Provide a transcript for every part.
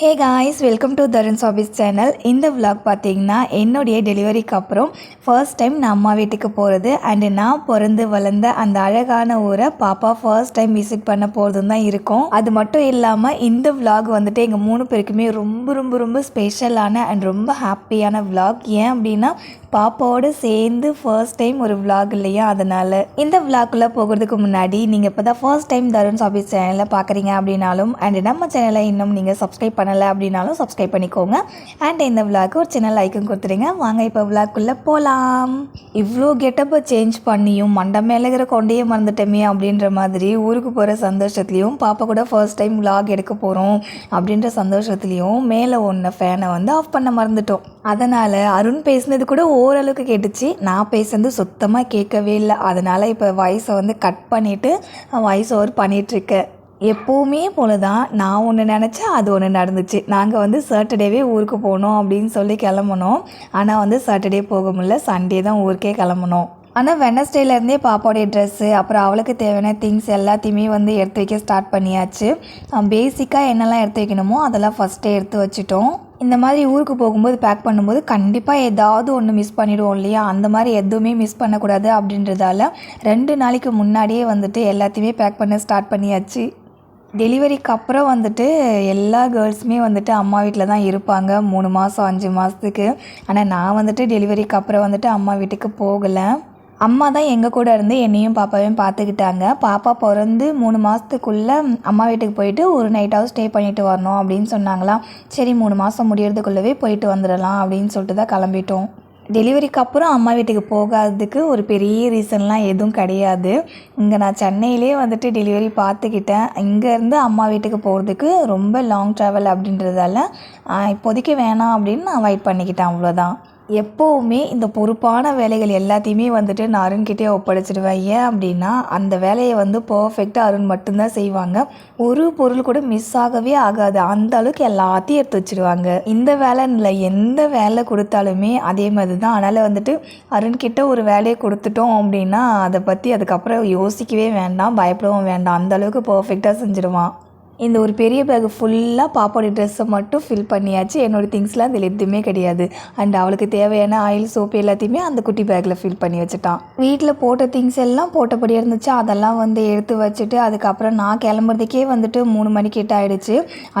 Hey guys welcome to Tarun சாபிஸ் channel இந்த vlog பார்த்தீங்கன்னா என்னுடைய டெலிவரிக்கு அப்புறம் ஃபர்ஸ்ட் டைம் நான் அம்மா வீட்டுக்கு போகிறது அண்டு நான் பிறந்து வளர்ந்த அந்த அழகான ஊரை பாப்பா ஃபர்ஸ்ட் டைம் விசிட் பண்ண போகிறதும் தான் இருக்கும். அது மட்டும் இல்லாமல் இந்த விலாக் வந்துட்டு எங்கள் மூணு பேருக்குமே ரொம்ப ரொம்ப ரொம்ப ஸ்பெஷலான அண்ட் ரொம்ப ஹாப்பியான விலாக் ஏன் அப்படின்னா பாப்பாவோடு சேர்ந்து ஃபர்ஸ்ட் டைம் ஒரு விலாக் இல்லையா? அதனால். இந்த விலாக்குள்ளே போகிறதுக்கு முன்னாடி நீங்கள் இப்போ தான் ஃபர்ஸ்ட் டைம் தருண் சாபிஸ் சேனலை பார்க்குறீங்க அப்படின்னாலும் அண்ட் நம்ம சேனலை இன்னும் நீங்கள் சப்ஸ்கிரைப் பண்ணலை அப்படின்னாலும் சப்ஸ்கிரைப் பண்ணிக்கோங்க. அண்ட் இந்த விழாக்கு ஒரு சின்ன லைக்கும் கொடுத்துருங்க வாங்க இப்போ விழாக்குள்ளே போகலாம் இவ்வளோ கெட்டப்பை சேஞ்ச் பண்ணியும் மண்டை மேலே இருக்கிற கொண்டையே மறந்துட்டோமே அப்படின்ற மாதிரி ஊருக்கு போகிற சந்தோஷத்துலேயும் பாப்பா கூட ஃபர்ஸ்ட் டைம் விளாக் எடுக்க போகிறோம் அப்படின்ற சந்தோஷத்துலேயும் மேலே ஒன்று ஃபேனை வந்து ஆஃப் பண்ண மறந்துட்டோம். அதனால் அருண் பேசினது கூட ஓரளவுக்கு கேட்டுச்சு. நான் பேசுனது சுத்தமாக கேட்கவே இல்லை. அதனால் இப்போ வாய்ஸை வந்து கட் பண்ணிவிட்டு வாய்ஸ் ஓவர் பண்ணிகிட்ருக்கேன் எப்போவுமே போல தான் நான் ஒன்று நினச்சேன் அது ஒன்று நடந்துச்சு. நாங்கள் வந்து சாட்டர்டேவே ஊருக்கு போகணும் அப்படின்னு சொல்லி கிளம்புனோம். ஆனால் வந்து சாட்டர்டே போக முடியல. சண்டே தான் ஊருக்கே கிளம்புனோம். ஆனால் வெனஸ்டேலேருந்தே பாப்பாவுடைய ட்ரெஸ்ஸு அப்புறம் அவளுக்கு தேவையான திங்ஸ் எல்லாத்தையுமே வந்து எடுத்து வைக்க ஸ்டார்ட் பண்ணியாச்சு. பேசிக்காக என்னெல்லாம் எடுத்து வைக்கணுமோ அதெல்லாம் ஃபஸ்ட்டே எடுத்து வச்சுட்டோம். இந்த மாதிரி ஊருக்கு போகும்போது பேக் பண்ணும்போது கண்டிப்பாக ஏதாவது ஒன்று மிஸ் பண்ணிடுவோம் இல்லையா? அந்த மாதிரி எதுவுமே மிஸ் பண்ணக்கூடாது அப்படின்றதால ரெண்டு நாளைக்கு முன்னாடியே வந்துட்டு எல்லாத்தையுமே பேக் பண்ண ஸ்டார்ட் பண்ணியாச்சு. டெலிவரிக்கு அப்புறம் வந்துட்டு எல்லா கேர்ள்ஸுமே வந்துட்டு அம்மா வீட்டில் தான் இருப்பாங்க. மூணு மாதம் அஞ்சு மாதத்துக்கு ஆனால் நான் வந்துட்டு டெலிவரிக்கு அப்புறம் வந்துட்டு அம்மா வீட்டுக்கு போகலை. அம்மா தான் எங்கள் கூட இருந்து என்னையும் பாப்பாவையும் பார்த்துக்கிட்டாங்க பாப்பா பிறந்து மூணு மாதத்துக்குள்ளே அம்மா வீட்டுக்கு போயிட்டு ஒரு நைட்டாவது ஸ்டே பண்ணிட்டு வரணும் அப்படின்னு சொன்னாங்களாம் சரி மூணு மாதம் முடியறதுக்குள்ளவே போயிட்டு வந்துடலாம் அப்படின்னு சொல்லிட்டு தான் கிளம்பிட்டோம். டெலிவரிக்கு அப்புறம் அம்மா வீட்டுக்கு போகாததுக்கு ஒரு பெரிய ரீசன்லாம் எதுவும் கிடையாது. இங்கே நான் சென்னையிலே வந்துட்டு டெலிவரி பார்த்துக்கிட்டேன். இங்கேருந்து அம்மா வீட்டுக்கு போகிறதுக்கு ரொம்ப லாங் ட்ராவல் அப்படின்றதால இப்போதைக்கு வேணாம் அப்படின்னு நான் அவாய்ட் பண்ணிக்கிட்டேன் அவ்வளோதான் எப்போவுமே இந்த பொறுப்பான வேலைகள் எல்லாத்தையுமே வந்துட்டு நான் அருண்கிட்டே ஒப்படைச்சிடுவேன். ஏன் அப்படின்னா அந்த வேலையை வந்து பர்ஃபெக்டாக அருண் மட்டும்தான் செய்வாங்க. ஒரு பொருள் கூட மிஸ் ஆகவே ஆகாது. அந்த அளவுக்கு எல்லாத்தையும் எடுத்து வச்சிடுவாங்க இந்த வேலைன்னு இல்லை. எந்த வேலை கொடுத்தாலுமே அதே மாதிரி தான் அதனால் வந்துட்டு அருண்கிட்ட ஒரு வேலையை கொடுத்துட்டோம் அப்படின்னா அதை பற்றி அதுக்கப்புறம் யோசிக்கவே வேண்டாம். பயப்படவும் வேண்டாம். அந்த அளவுக்கு பர்ஃபெக்டாக செஞ்சிடுவான் இந்த ஒரு பெரிய பேக் ஃபுல்லாக பாப்பாவுடைய ட்ரெஸ்ஸை மட்டும் ஃபில் பண்ணியாச்சு. என்னோடய திங்ஸ்லாம் அதில் எதுவுமே கிடையாது. அண்ட் அவளுக்கு தேவையான ஆயில் சோப்பு எல்லாத்தையுமே அந்த குட்டி பேக்கில் ஃபில் பண்ணி வச்சுட்டான். வீட்டில் போட்ட திங்ஸ் எல்லாம் போட்டபடி இருந்துச்சு. அதெல்லாம் வந்து எடுத்து வச்சுட்டு அதுக்கப்புறம் நான் கிளம்புறதுக்கே வந்துட்டு மூணு மணி கிட்ட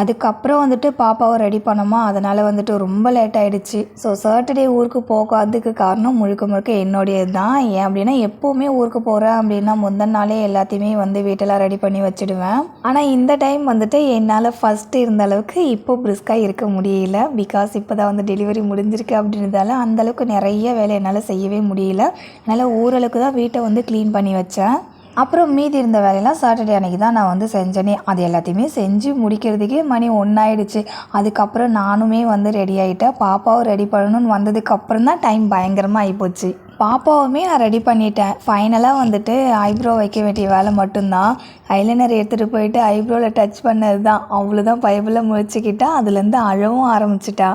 அதுக்கப்புறம் வந்துட்டு பாப்பாவை ரெடி பண்ணோமா? அதனால் வந்துட்டு ரொம்ப லேட் ஆகிடுச்சு ஸோ சாட்டர்டே ஊருக்கு போகாததுக்கு காரணம் முழுக்க முழுக்க என்னுடையது தான். ஏன் அப்படின்னா எப்போவுமே ஊருக்கு போகிறேன் அப்படின்னா முந்தின நாளே எல்லாத்தையுமே வந்து வீட்டெல்லாம் ரெடி பண்ணி வச்சுடுவேன். ஆனால் இந்த டைம் வந்துட்டு என்னால் ஃபஸ்ட்டு இருந்த அளவுக்கு இப்போ பிரிஸ்காக இருக்க முடியல. பிகாஸ் இப்போ தான் வந்து டெலிவரி முடிஞ்சிருக்கு அப்படின்றதால அந்தளவுக்கு நிறைய வேலை என்னால் செய்யவே முடியல. அதனால் ஓரளவுக்கு தான் வீட்டை வந்து க்ளீன் பண்ணி வச்சேன். அப்புறம் மீதி இருந்த வேலையெல்லாம் சாட்டர்டே அன்னைக்கு தான் நான் வந்து செஞ்சேனே. அது எல்லாத்தையுமே செஞ்சு முடிக்கிறதுக்கே மணி ஒன்றாயிடுச்சு அதுக்கப்புறம் நானுமே வந்து ரெடி ஆகிட்டேன் பாப்பாவும் ரெடி பண்ணணும்னு வந்ததுக்கப்புறம் தான் டைம் பயங்கரமாக ஆகிப்போச்சு பாப்பாவுமே நான் ரெடி பண்ணிட்டேன். ஃபைனலாக வந்துட்டு ஐப்ரோ வைக்க வேண்டிய வேலை மட்டும்தான். ஐலைனர் எடுத்துகிட்டு போயிட்டு ஐப்ரோவில் டச் பண்ணது தான் அவ்வளோதான் பைபிளை முடிச்சுக்கிட்டா அதுலேருந்து அழவும் ஆரம்பிச்சிட்டா.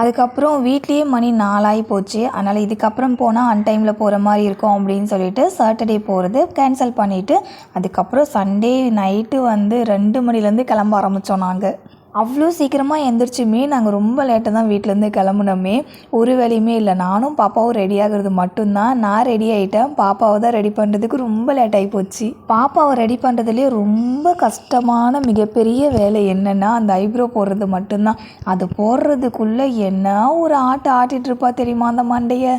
அதுக்கப்புறம் வீட்லேயே மணி நாலாகி போச்சு. அதனால் இதுக்கப்புறம் போனால் அன்டைமில் போகிற மாதிரி இருக்கும் அப்படின்னு சொல்லிட்டு சாட்டர்டே போகிறது கேன்சல் பண்ணிவிட்டு அதுக்கப்புறம் சண்டே நைட்டு வந்து ரெண்டு மணிலேருந்து கிளம்ப ஆரம்பித்தோம் நாங்கள் அவ்வளோ சீக்கிரமாக எந்திரிச்சுமே நாங்கள் ரொம்ப லேட்டாக தான் வீட்டிலேருந்து கிளம்புனோமே. ஒரு வேலையுமே இல்லை. நானும் பாப்பாவும் ரெடி ஆகிறது மட்டும்தான். நான் ரெடி ஆகிட்டேன் பாப்பாவை தான் ரெடி பண்ணுறதுக்கு ரொம்ப லேட் ஆகி போச்சு. பாப்பாவை ரெடி பண்ணுறதுலேயே ரொம்ப கஷ்டமான மிகப்பெரிய வேலை என்னென்னா அந்த ஐப்ரோ போடுறது மட்டும்தான். அது போடுறதுக்குள்ளே என்ன ஒரு ஆட்டை ஆட்டிகிட்ருப்பா தெரியுமா அந்த மண்டையை?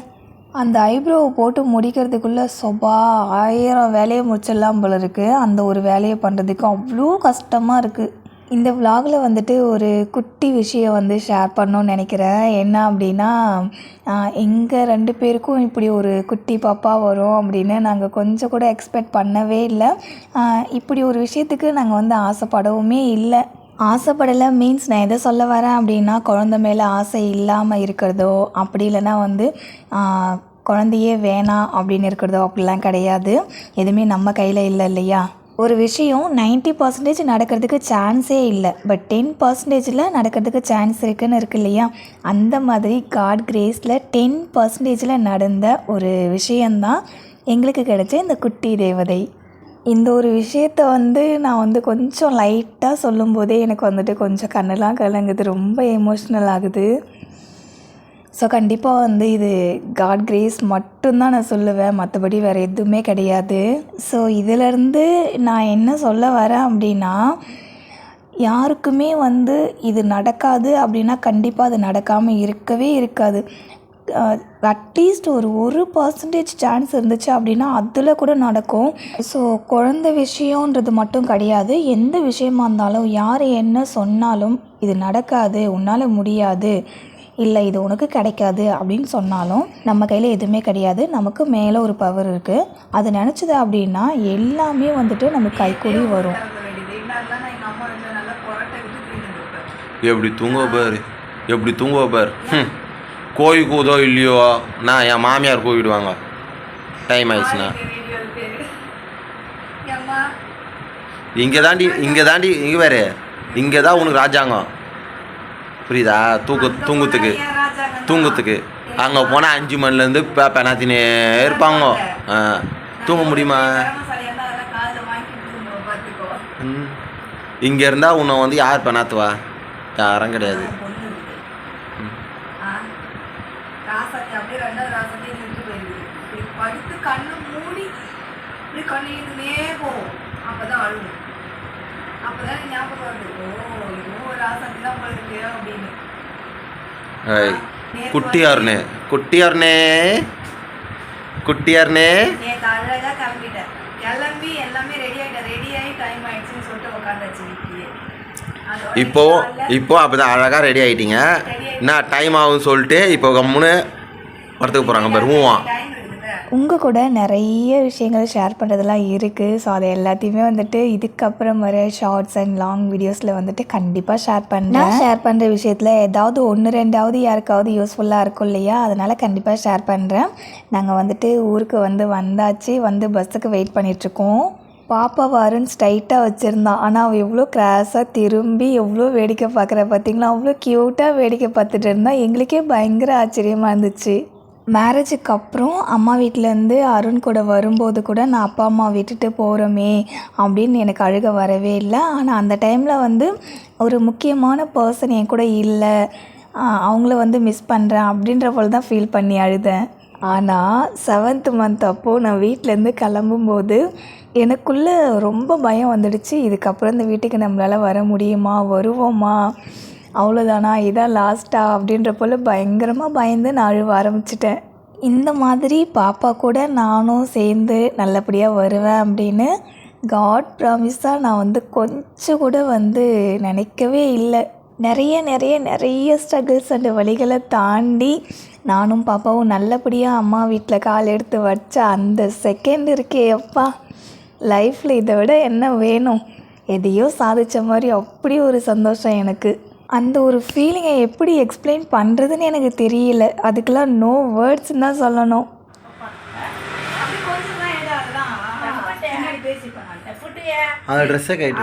அந்த ஐப்ரோவை போட்டு முடிக்கிறதுக்குள்ளே சொபா ஆயிரம் வேலையை முடிச்சிடலாம் போல இருக்குது அந்த ஒரு வேலையை பண்ணுறதுக்கு அவ்வளோ கஷ்டமாக இருக்குது இந்த விலாகில் வந்துட்டு ஒரு குட்டி விஷயம் வந்து ஷேர் பண்ணணும்னு நினைக்கிறேன். என்ன அப்படின்னா எங்கள் ரெண்டு பேருக்கும் இப்படி ஒரு குட்டி பாப்பா வரும் அப்படின்னு நாங்கள் கொஞ்சம் கூட எக்ஸ்பெக்ட் பண்ணவே இல்லை. இப்படி ஒரு விஷயத்துக்கு நாங்கள் வந்து ஆசைப்படவுமே இல்லை. ஆசைப்படலை மீன்ஸ் நான் எதை சொல்ல வரேன் அப்படின்னா குழந்த மேலே ஆசை இல்லாமல் இருக்கிறதோ அப்படி இல்லைன்னா வந்து குழந்தையே வேணாம் அப்படின்னு இருக்கிறதோ அப்படிலாம் கிடையாது. எதுவுமே நம்ம கையில் இல்லை இல்லையா? ஒரு விஷயம் 90% பர்சன்டேஜ் நடக்கிறதுக்கு சான்ஸே இல்லை. பட் டென் பர்சன்டேஜில் நடக்கிறதுக்கு சான்ஸ் இருக்குன்னு இருக்கு இல்லையா? அந்த மாதிரி காட் கிரேஸில் டென் பர்சன்டேஜில் நடந்த ஒரு விஷயந்தான் எங்களுக்கு கிடைச்ச இந்த குட்டி தேவதை. இந்த ஒரு விஷயத்த வந்து நான் வந்து கொஞ்சம் லைட்டாக சொல்லும்போதே எனக்கு வந்துட்டு கொஞ்சம் கண்ணெல்லாம் கலங்குது. ரொம்ப எமோஷ்னல் ஆகுது. ஸோ கண்டிப்பாக வந்து இது காட் கிரேஸ் மட்டும்தான் நான் சொல்லுவேன். மற்றபடி வேறு எதுவுமே கிடையாது. ஸோ இதிலேருந்து நான் என்ன சொல்ல வரேன் அப்படின்னா யாருக்குமே வந்து இது நடக்காது அப்படின்னா கண்டிப்பாக அது நடக்காமல் இருக்கவே இருக்காது. அட்லீஸ்ட் ஒரு ஒரு பர்சன்டேஜ் சான்ஸ் இருந்துச்சு அப்படின்னா அதில் கூட நடக்கும். ஸோ குழந்த விஷயன்றது மட்டும் கிடையாது. எந்த விஷயமா இருந்தாலும் யார் என்ன சொன்னாலும் இது நடக்காது. உன்னால் முடியாது. இல்லை இது உனக்கு கிடைக்காது அப்படின்னு சொன்னாலும் நம்ம கையில் எதுவுமே கிடையாது. நமக்கு மேலே ஒரு பவர் இருக்குது அது நினச்சது அப்படின்னா எல்லாமே வந்துட்டு நமக்கு கைக்கூடி வரும். எப்படி தூங்குவ பாரு? எப்படி தூங்குவ பாரு? கோயில் கோழி கூதோ இல்லையோ? நான் என் மாமியார் கூவிடுவாங்க டைம் ஆயிடுச்சுண்ணா இங்கே தாண்டி இங்கே தாண்டி இங்கே வேறு இங்கே தான் உனக்கு ராஜாங்கம். புரியுதா? தூக்கு தூங்குத்துக்கு தூங்குத்துக்கு அங்கே போனால் அஞ்சு மணிலேருந்து பெனாத்தினே இருப்பாங்க. தூங்க முடியுமா? இங்கே இருந்தால் உன்னை வந்து யார் பெனாத்துவா? யாரும் கிடையாது. கண்ணு மூடி கண்ணு இதுனே போகும். அப்பதான் அழுகும். அப்பதான் ஞாபகம் வருது. ஓ இதுவும் ஒரு ராசாத்தி தான் இருக்கு அப்படின்னு. குட்டியார்னே குட்டியார்னே குட்டியார்னே. நேற்று அழகா கிளம்பிட்டேன். கிளம்பி எல்லாமே ரெடி ஆகிட்டேன் ரெடி ஆகி டைம் ஆயிடுச்சுன்னு சொல்லிட்டு உட்காந்தாச்சு வீட்லயே. இப்போ இப்போ அப்போ தான் அழகாக ரெடி ஆகிட்டீங்க என்ன டைம் ஆகும்னு சொல்லிட்டு இப்போ கம்முன்னு படத்துக்கு போகிறாங்க பாரு ஊவான் உங்கள் கூட நிறைய விஷயங்கள் ஷேர் பண்ணுறதுலாம் இருக்குது ஸோ அதை எல்லாத்தையுமே வந்துட்டு இதுக்கப்புறம் வர ஷார்ட்ஸ் அண்ட் லாங் வீடியோஸில் வந்துட்டு கண்டிப்பாக ஷேர் பண்ணுறேன் ஷேர் பண்ணுற விஷயத்தில் ஏதாவது ஒன்று ரெண்டாவது யாருக்காவது யூஸ்ஃபுல்லாக இருக்கும் இல்லையா? அதனால் கண்டிப்பாக ஷேர் பண்ணுறேன் நாங்கள் வந்துட்டு ஊருக்கு வந்து வந்தாச்சு. வந்து பஸ்ஸுக்கு வெயிட் பண்ணிகிட்ருக்கோம் பாப்பா வாருன்னு ஸ்ட்ரைட்டாக வச்சுருந்தான் ஆனால் அவள் எவ்வளோ கிராஸாக திரும்பி எவ்வளோ வேடிக்கை பார்க்குற பார்த்தீங்களா அவ்வளோ க்யூட்டாக வேடிக்கை பார்த்துட்டு இருந்தா. எங்களுக்கே பயங்கர ஆச்சரியமாக இருந்துச்சு. மேரேஜுக்கு அப்புறம் அம்மா வீட்டிலேருந்து அருண் கூட வரும்போது கூட நான் அப்பா அம்மா விட்டுட்டு போகிறோமே அப்படின்னு எனக்கு அழுக வரவே இல்லை. ஆனால் அந்த டைமில் வந்து ஒரு முக்கியமான பர்சன் என் கூட இல்லை. அவங்கள வந்து மிஸ் பண்ணுறேன் அப்படின்ற போல் தான் ஃபீல் பண்ணி அழுதேன். ஆனால் செவன்த் மந்த் அப்போது நான் வீட்டிலேருந்து கிளம்பும்போது எனக்குள்ளே ரொம்ப பயம் வந்துடுச்சு. இதுக்கப்புறம் இந்த வீட்டுக்கு நம்மளால் வர முடியுமா? வருவோமா? அவ்வளோதானா இதான் லாஸ்ட்டா அப்படின்ற போல் பயங்கரமாக பயந்து நான் அழுவ ஆரம்பிச்சிட்டேன். இந்த மாதிரி பாப்பா கூட நானும் சேர்ந்து நல்லபடியாக வருவேன் அப்படின்னு காட் ப்ராமிஸாக நான் வந்து கொஞ்சம் கூட வந்து நினைக்கவே இல்லை. நிறைய நிறைய நிறைய ஸ்ட்ரகிள்ஸ் அண்ட் வழிகளை தாண்டி நானும் பாப்பாவும் நல்லபடியாக அம்மா வீட்டில் கால் எடுத்து வச்ச அந்த செகண்ட் இருக்கே அப்பா லைஃப்பில் இதை விட என்ன வேணும்? எதையோ சாதித்த மாதிரி அப்படி ஒரு சந்தோஷம் எனக்கு. அந்த ஒரு ஃபீலிங்கை எப்படி எக்ஸ்பிளைன் பண்ணுறதுன்னு எனக்கு தெரியல. அதுக்கெல்லாம் நோ வேர்ட்ஸ்ன்னு தான் சொல்லணும். அந்த ட்ரெஸ்ஸை கைட்டு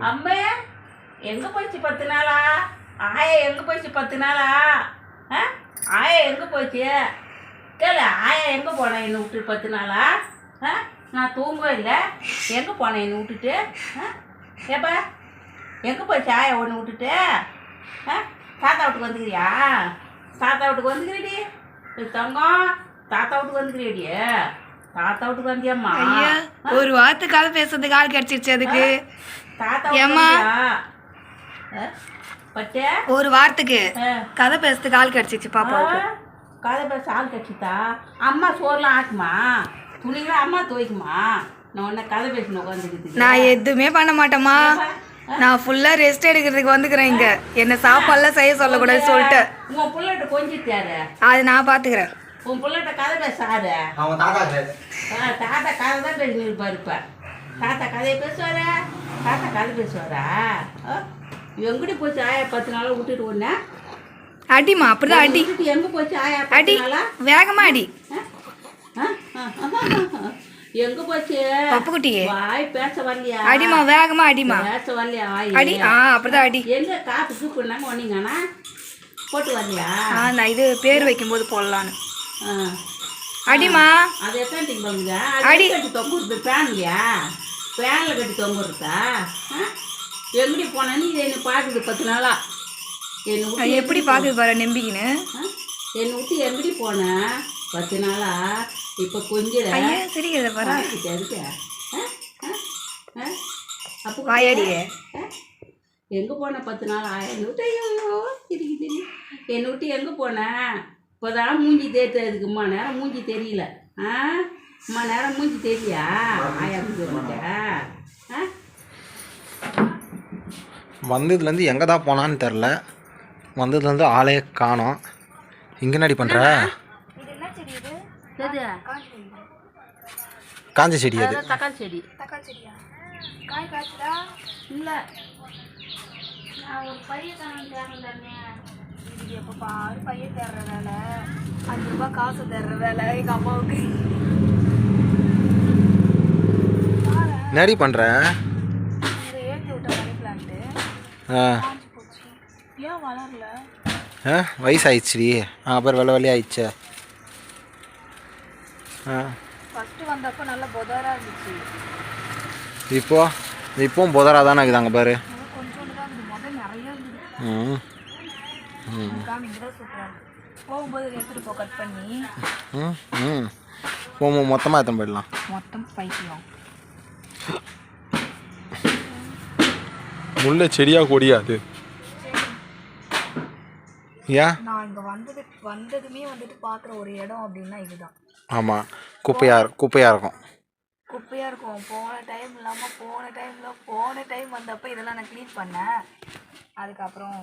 அம்மே எங்க போச்சு பத்து நாளா? ஆயா எங்க போச்சு பத்து நாளா? ஆ? ஆயா எங்க போச்சு? கேளு ஆயா எங்க போனேன் என்னை விட்டு பத்து நாளா? ஆ? நான் தூங்கவே இல்லை. எங்க போனேன் என்னை விட்டுட்டு? ஆ? ஏப்பா எங்க போச்சு ஆயா ஒன்று விட்டுட்டு? ஆ? தாத்தா வீட்டுக்கு வந்துக்கிறியா? தாத்தா வீட்டுக்கு வந்துக்கிறீடி தங்கம் தாத்தா வீட்டுக்கு வந்துக்கிறியடி? தாத்தா வீட்டுக்கு வந்தியாம்மா. ஒரு வார்த்தை கால் பேசுறதுக்கு ஆள் கிடச்சிருச்சு அதுக்கு. தாத்தா ஏம்மா? ஒரு வாரத்துக்கு. கதை பேசுறதுக்கு ஆள் கிடச்சிச்சு பாப்பாவுக்கு ஆ, கதை பேச ஆள் கட்சித்தா அம்மா சோறுலாம் ஆக்குமா துணிலாம் அம்மா துவைக்குமா? நான் உன்ன கதை பேசணும் உட்காந்துக்கிட்டு நான் எதுவுமே பண்ண மாட்டேம்மா. நான் ஃபுல்லாக ரெஸ்ட் எடுக்கிறதுக்கு வந்துக்கிறேன் இங்கே. என்ன சாப்பாடுலாம் செய்ய சொல்லக்கூடாது சொல்லிட்டு. உன் புள்ளட்ட கொஞ்சிட்டாரு அது நான் பார்த்துக்கிறேன் உன் புள்ளட்ட கதை பேச ஆறு அவன் தாத்தா தாத்தா கதை தான் பேசிட்டு இருப்பாரு இப்ப. தாத்தா கதையை பேசுவாரா? தாத்தா கதை பேசுவாரா? ஆ? எங்கடி போச்சு ஆயா பத்து நாளா விட்டுட்டு ஒண்ணு அடிமா அப்படிதான் அடி. எங்க போச்சு ஆயா அடி பத்து நாளா? வேகமா அடி. ஆ? ஆ, ஆ, எங்க போச்சு? பப்புக்குட்டியே. வாய் பேச வரலையா அடிமா வேகமா அடிமா பேச வரலையா வாய்? அடி ஆ அப்படிதான் அடி. எங்க காப்பு தூக்கு பண்ணாங்க வந்தீங்கன்னா போட்டு வரலையா? ஆ நான் இது பேர் வைக்கும்போது போடலான்னு. அடிமா அது எத்தனை திங்கங்க அடி. அது கட்டி தொங்குறது? ஃபேன்லையா ஃபேனில் கட்டி தொங்குறதா? எப்படி போனேன்னு இது என்னை பார்க்குது பத்து நாளா? என்னை எப்படி பாக்குது பாரு நம்பிக்கின்னு? என்னை விட்டு எப்படி போனேன் பத்து நாளா? இப்போ கொஞ்சம் சிரிக்கிறத? அப்போ வாயாடியே. எங்கே போன பத்து நாள்? என்னை விட்டு ஐயோ திரிக்கு திரி என்னை விட்டு எங்கே போனேன் இப்போதான் மூஞ்சி தேய்த்ததுக்கு அம்மா நேரம் மூஞ்சி தெரியல. ஆ? அம்மா நேரம் மூஞ்சி தெரியலையா ஆயா வந்ததுலேருந்து எங்கே தான் போனான்னு தெரில வந்ததுலேருந்து ஆளே காணோம். இங்கே என்னடி பண்ணுற இது என்ன செடி இது எது? காஞ்ச செடி அது. தக்காளி செடி தக்காளி செடியா காய் காய்ச்சதா? இல்லை. நான் ஒரு பையன் தேர்ந்தேன் இது எப்போ பாரு பையன் தர்ற வேலை. அஞ்சு ரூபாய் காசு தர்ற வேலை எங்க அம்மாவுக்கு. என்னடி பண்ணுற இதை ஏற்றி விட்ட மணி பிளான்ட்டு ஆ. ஏன் வளரல? ஆ வயசாயிடுச்சுடி. ஆ அப்புறம் வெள்ளை வெள்ளி ஆயிடுச்சே ஆ ஃபஸ்ட்டு வந்தப்போ நல்லா பொதாரா இருந்துச்சு. இப்போ இப்போவும் புதரா தானே இருக்குது அங்கே பாரு. போகும்போது எடுத்துகிட்டு போ கட் பண்ணி. ம் ம். போகும் மொத்தமாக எத்தனை போயிடலாம். மொத்தம் பைத்தியம். முல்லை செடியா கொடியா அது? ஏன்? நான் இங்கே வந்தது வந்ததுமே வந்துட்டு பார்க்குற ஒரு இடம் அப்படின்னா இதுதான். ஆமாம் குப்பையாக குப்பையாக இருக்கும். குப்பையாக இருக்கும். போன டைம் இல்லாமல் போன டைமில் போன டைம் வந்தப்போ இதெல்லாம் நான் க்ளீன் பண்ணேன். அதுக்கப்புறம்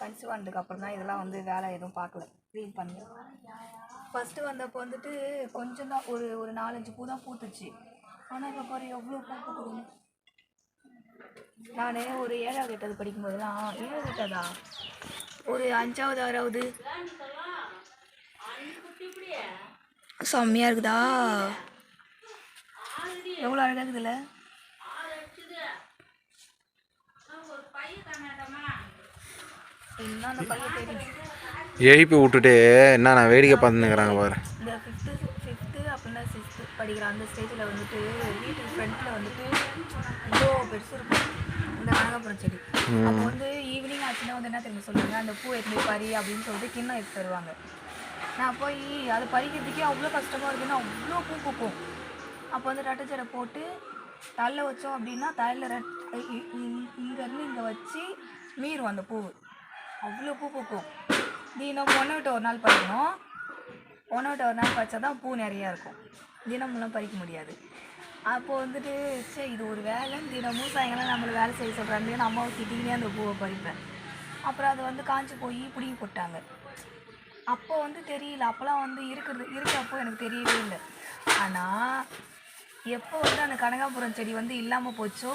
கன்சீவ் ஆனதுக்கு அப்புறம் தான் இதெல்லாம் வந்து வேலை எதுவும் பார்க்கல. க்ளீன் பண்ணல. ஃபஸ்ட்டு வந்தப்போ வந்துட்டு கொஞ்சம் தான் ஒரு ஒரு நாலஞ்சு பூ தான் பூத்துச்சு. ஆனால் இப்போ பாரு எவ்வளோ பூ பூக்குதுன்னு. நான் ஒரு ஏழாவது எட்டாவது படிக்கும்போதெல்லாம் ஏழாவது எட்டாவதா? ஒரு அஞ்சாவது ஆறாவது. செம்மையாக இருக்குதா? எவ்வளோ அழகாக இருக்குதுல்ல எழுப்பி விட்டுட்டு என்ன நான் வேடிக்கை பார்த்துன்னுக்குறாங்க பாரு. இந்த ஃபிஃப்த்து ஃபிஃப்த்து அப்படின்னா சிக்ஸ்த்து படிக்கிற அந்த ஸ்டேஜில் வந்துட்டு வீட்டுக்கு ஃப்ரண்ட்டில் வந்துட்டு இவ்வளோ பெருசு இருக்கும். இந்த கனகாபுரம் செடி. அப்போ வந்து ஈவினிங் ஆச்சுன்னா வந்து என்ன தெரியுமா சொல்லுவாங்க? அந்த பூ எடுத்து போய் பறி அப்படின்னு சொல்லிட்டு கிண்ணம் எடுத்து தருவாங்க நான் போய் அது பறிக்கிறதுக்கே அவ்வளோ கஷ்டமாக இருக்குன்னா அவ்வளோ பூ பூக்கும். அப்போ வந்து ரெட்டச்சடை போட்டு தலையில் வச்சோம் அப்படின்னா தலையில் ரெட் இங்கேருந்து இங்கே வச்சு மீறும் அந்த பூவு அவ்வளோ பூ பூக்கும். தினம் ஒன்று விட்டு ஒரு நாள் பறிக்கணும். ஒன்று விட்டு ஒரு நாள் பறிச்சா தான் பூ நிறையா இருக்கும். தினமும்லாம் பறிக்க முடியாது. அப்போ வந்துட்டு சரி இது ஒரு வேலை. தினமும் சாயங்காலம் நம்மளை வேலை செய்ய சொல்கிறாங்களேன்னு அம்மாவை திட்டிக்கினே அந்த பூவை பறிப்பேன். அப்புறம் அது வந்து காஞ்சி போய் பிடிங்கி போட்டாங்க. அப்போ வந்து தெரியல. அப்போலாம் வந்து இருக்கிறது இருக்கப்போ எனக்கு தெரியவே இல்லை. ஆனால் எப்போ வந்து அந்த கனகாபுரம் செடி வந்து இல்லாமல் போச்சோ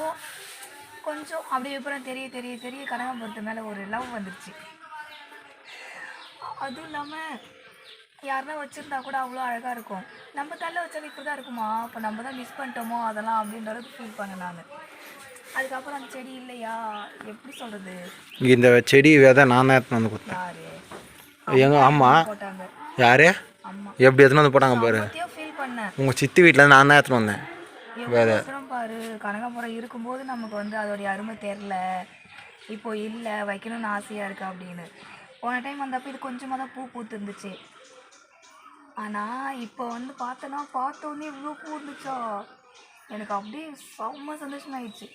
கொஞ்சம் அப்படியே அப்புறம் தெரிய தெரிய தெரிய கனகாபுரத்து மேலே ஒரு லவ் வந்துருச்சு. அதுவும் இல்லாமல் யாருன்னா வச்சுருந்தா கூட அவ்வளோ அழகாக இருக்கும். நம்ம தள்ள வச்சாலும் இப்படி தான் இருக்குமா? அப்போ நம்ம தான் மிஸ் பண்ணிட்டோமோ அதெல்லாம் அப்படின்ற அளவுக்கு ஃபீல் பண்ணேன் நான். அதுக்கப்புறம் அந்த செடி இல்லையா? எப்படி சொல்கிறது இந்த செடி விதை நான் தான் எடுத்துன்னு வந்து கொடுத்தேன். எங்க ஆமாம் யாரு? எப்படி எடுத்துன்னு வந்து போட்டாங்க பாரு. உங்கள் சித்தி வீட்டில் நான் தான் எடுத்துன்னு வந்தேன். அவசரம் பாரு கனகாமரம் இருக்கும்போது நமக்கு வந்து அதோடைய அருமை தெரில இப்போ இல்லை வைக்கணும்னு ஆசையாக இருக்கு அப்படின்னு. போன டைம் வந்தப்போ இது கொஞ்சமாக தான் பூ பூத்து இருந்துச்சு ஆனால் இப்போ வந்து பார்த்தோன்னா பார்த்தோன்னே இவ்வளோ பூ இருந்துச்சா? எனக்கு அப்படியே செம்ம சந்தோஷமாயிடுச்சு.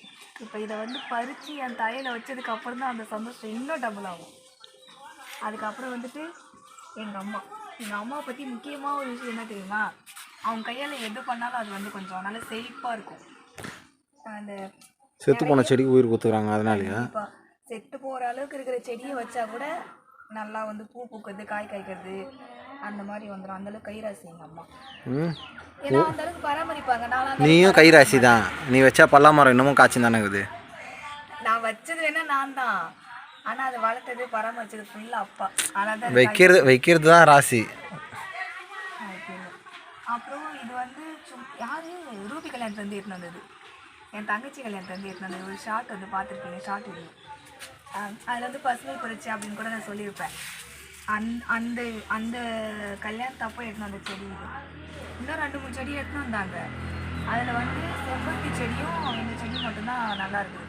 இப்போ இதை வந்து பறித்து என் தலையில் வச்சதுக்கு அப்புறம் தான் அந்த சந்தோஷம் இன்னும் டபுள் ஆகும். அதுக்கப்புறம் வந்துட்டு எங்கள் அம்மா. எங்கள் அம்மாவை பற்றி முக்கியமாக ஒரு விஷயம் என்ன தெரியுமா? அவங்க கையால் எது பண்ணாலும் அது வந்து கொஞ்சம் நல்லா செழிப்பாக இருக்கும். அந்த செத்து போன செடிக்கு உயிர் கொடுத்துக்குறாங்க அதனாலயா? செத்து போகிற அளவுக்கு இருக்கிற செடியை வச்சா கூட நல்லா வந்து பூ பூக்கிறது காய் காய்க்கிறது அந்த மாதிரி வந்துடும் அந்தளவுக்கு கைராசி எங்கள் அம்மா. ம். ஏன்னா அந்த அளவுக்கு பராமரிப்பாங்க. நான் நீயும் கைராசி தான். நீ வச்சா பல்லா மரம் இன்னமும் காய்ச்சி தானே இருக்குது? நான் வச்சது வேணா நான் தான். ஆனால் அதை வளர்த்தது பராமரிச்சது ஃபுல்லாக அப்பா. ஆனால் தான் வைக்கிறது வைக்கிறது தான் ராசி. அப்புறம் இது வந்து சும் யாரு? ரூபி கல்யாணத்துல இருந்து எடுத்துன்னு வந்தது என் தங்கச்சி கல்யாணத்துல இருந்து எடுத்துன்னு வந்தது ஒரு ஷார்ட் வந்து பார்த்துருக்கீங்க ஷார்ட் இது. அதில் வந்து பசுமை புரட்சி அப்படின்னு கூட நான் சொல்லியிருப்பேன். அந் அந்த அந்த கல்யாணத்தப்போ எடுத்துன்னு வந்த செடி இது. இன்னும் ரெண்டு மூணு செடி எடுத்துன்னு வந்தாங்க அதில் வந்து செவ்வந்தி செடியும் இந்த செடியும் மட்டும்தான் நல்லா இருக்குது.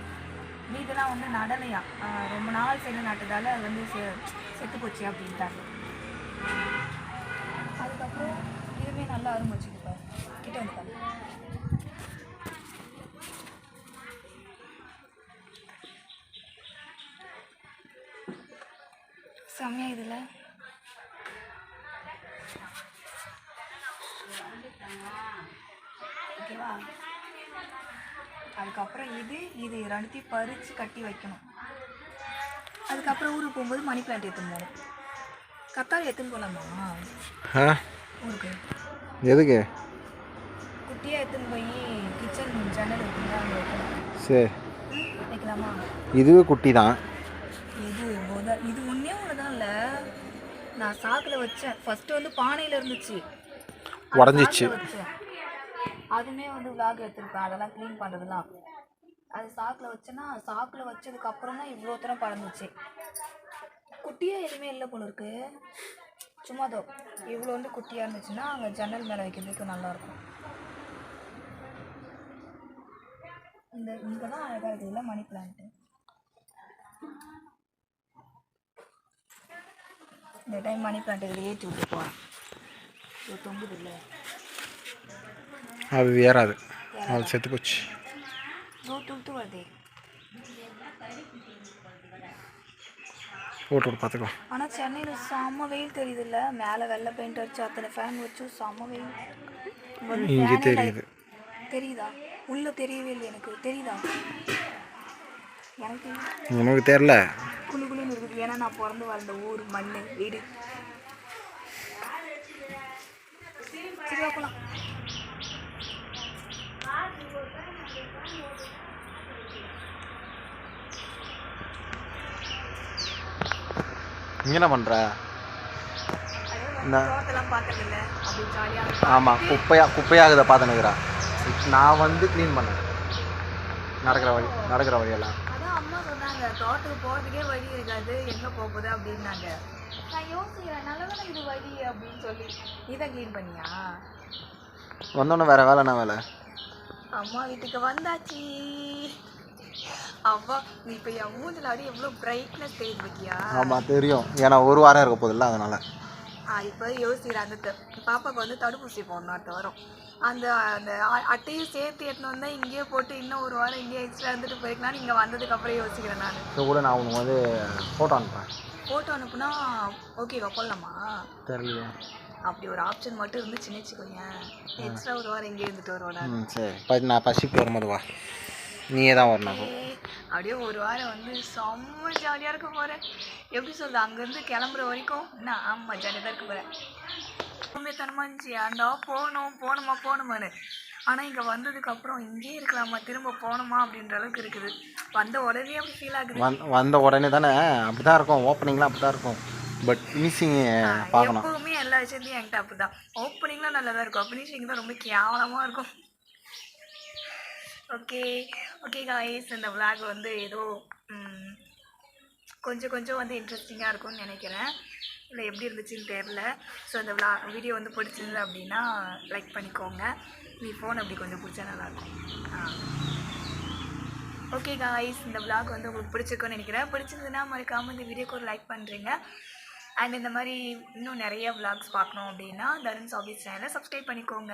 மீதெல்லாம் வந்து நடனையா ரொம்ப நாள் செடி நட்டதால அது வந்து செ செத்து போச்சு அப்படின்ட்டாங்க. அதுக்கப்புறம் இதுவுமே நல்லா அருமை வச்சுக்கிப்பா கிட்ட வந்து செம்மையா இதில். ஓகேவா? அதுக்கப்புறம் இது இது ரெண்டுத்தையும் பறித்து கட்டி வைக்கணும். அதுக்கப்புறம் ஊருக்கு போகும்போது மணி பிளான்ட் எடுத்துன்னு போகணும். கத்தாழி எடுத்துன்னு போகலாமா? ஊருக்கு. எதுக்கு? குட்டியாக எடுத்துன்னு போய் கிச்சன் ஜன்னல் சரி. வைக்கலாமா? இதுவே குட்டி தான் இது இது ஒன்றே ஒன்று தான் இல்லை. நான் சாக்கில் வச்சேன். ஃபஸ்ட்டு வந்து பானையில் இருந்துச்சு. உடஞ்சிச்சு. அதுவுமே வந்து விலாக் எடுத்திருப்பேன். அதெல்லாம் க்ளீன் பண்ணுறதுலாம் அது சாக்கில் வச்சேன்னா சாக்கில் வச்சதுக்கப்புறம் தான் இவ்வளோ தூரம் பறந்துச்சு. குட்டியாக எதுவுமே இல்லை போல இருக்கு. சும்மா தோ இவ்வளோ வந்து குட்டியாக இருந்துச்சுன்னா அங்கே ஜன்னல் மேலே வைக்கிறதுக்கு நல்லாயிருக்கும் இந்த இங்கே தான் அழகாக இருக்குதுல்ல மணி பிளான்ட்டு இந்த டைம் மணி பிளான்ட் இதில் ஏற்றி விட்டு போகிறேன் இது தொங்குது இல்லை? அது ஏறாது. அது செத்து போச்சு. இதோ துளுத்து வருதே போட்டு விட்டு பார்த்துக்கலாம் ஆனால் சென்னையில் செம்ம வெயில் தெரியுது இல்லை மேலே வெள்ளை பெயிண்ட் அடிச்சு அத்தனை ஃபேன் வச்சு செம்ம வெயில். இங்கே தெரியுது. தெரியுதா? உள்ள தெரியவே இல்லை எனக்கு. தெரியுதா? எனக்கு. உனக்கு தெரில குளு குளுன்னு இருக்குது. ஏன்னா நான் பிறந்து வளர்ந்த ஊர் மண் வீடு. சரி வைக்கலாம். இங்கே என்ன பண்ணுற ஆமாம் குப்பையா குப்பையாகுதை பார்த்துனுக்குறா. நான் வந்து க்ளீன் பண்ணேன். நடக்கிற வழி நடக்கிற வழியெல்லாம். அதான் அம்மா சொன்னாங்க தோட்டத்துக்கு போகிறதுக்கே வழி இருக்காது எங்கே போகுது அப்படின்னாங்க. நான் யோசிக்கிறேன் நல்லதானே இது வழி அப்படின்னு சொல்லி. இதை க்ளீன் பண்ணியா? வந்தோடனே வேறு வேலை என்ன வேலை? அம்மா வீட்டுக்கு வந்தாச்சு. அவ்வா நீ இப்போ என் மூஞ்சில் அப்படியே எவ்வளோ பிரைட்னஸ் தெரியுது பத்தியா? ஆமாம் தெரியும். ஏன்னா ஒரு வாரம் இருக்க போதில்ல அதனால். இப்போ யோசிக்கிறேன் அந்த பாப்பாக்கு வந்து தடுப்பூசி போடணும் அடுத்த வாரம். அந்த அந்த அட்டையும் சேர்த்து எடுத்துன்னு வந்தால் இங்கேயே போட்டு இன்னும் ஒரு வாரம் இங்கேயே எக்ஸ்ட்ரா இருந்துட்டு போயிருக்கலாம்னு இங்கே வந்ததுக்கு அப்புறம் யோசிக்கிறேன் நான். இப்போ கூட நான் உனக்கு வந்து ஃபோட்டோ அனுப்புகிறேன் ஃபோட்டோ அனுப்புனா ஓகேவா போடலாமா? தெரியலையே. அப்படி ஒரு ஆப்ஷன் மட்டும் இருந்துச்சுன்னு வச்சுக்கோங்க எக்ஸ்ட்ரா ஒரு வாரம் இங்கே இருந்துட்டு வருவோம் நான். சரி. நான் பசிக்கு வரும்போது வா. நீயே தான் வரணும் அப்படியே ஒரு வாரம் வந்து செம்ம ஜாலியாக இருக்க போகிறேன் எப்படி சொல்றது அங்கேருந்து கிளம்புற வரைக்கும் நான் ஆமாம் ஜாலியாக தான் இருக்க போகிறேன் ரொம்ப தனமா இருந்துச்சு ஏன்டா போகணும் போகணுமா போகணுமான்னு. ஆனால் இங்கே வந்ததுக்கப்புறம் இங்கேயே இருக்கலாமா திரும்ப போகணுமா அப்படின்ற அளவுக்கு இருக்குது. வந்த உடனே அப்படி ஃபீல் ஆகுது. வந் வந்த உடனே தானே அப்படி தான் இருக்கும். ஓப்பனிங்லாம் அப்படி தான் இருக்கும் பட் ஃபினிஷிங் பார்க்கணும். எப்பவுமே எல்லா விஷயத்தையும் என்கிட்ட அப்படிதான் ஓப்பனிங்லாம் நல்லா தான் இருக்கும். ஃபினிஷிங் தான் ரொம்ப கேவலமாக இருக்கும். ஓகே ஓகே காய்ஸ் இந்த விளாக் வந்து ஏதோ கொஞ்சம் கொஞ்சம் வந்து இன்ட்ரெஸ்டிங்காக இருக்கும்னு நினைக்கிறேன். இல்லை எப்படி இருந்துச்சுன்னு தெரில ஸோ அந்த விளா வீடியோ வந்து பிடிச்சிருந்தது அப்படின்னா லைக் பண்ணிக்கோங்க. நீ ஃபோன் அப்படி கொஞ்சம் பிடிச்சா நல்லாயிருக்கும் ஆ. ஓகே காய்ஸ் இந்த விளாக் வந்து உங்களுக்கு பிடிச்சிருக்கும்னு நினைக்கிறேன். பிடிச்சிருந்ததுன்னா மறக்காமல் இந்த வீடியோக்கு ஒரு லைக் பண்ணுறீங்க அண்ட் இந்த மாதிரி இன்னும் நிறைய விளாக்ஸ் பார்க்கணும் அப்படின்னா தருண் சாபிஸ் சேனலை சப்ஸ்கிரைப் பண்ணிக்கோங்க.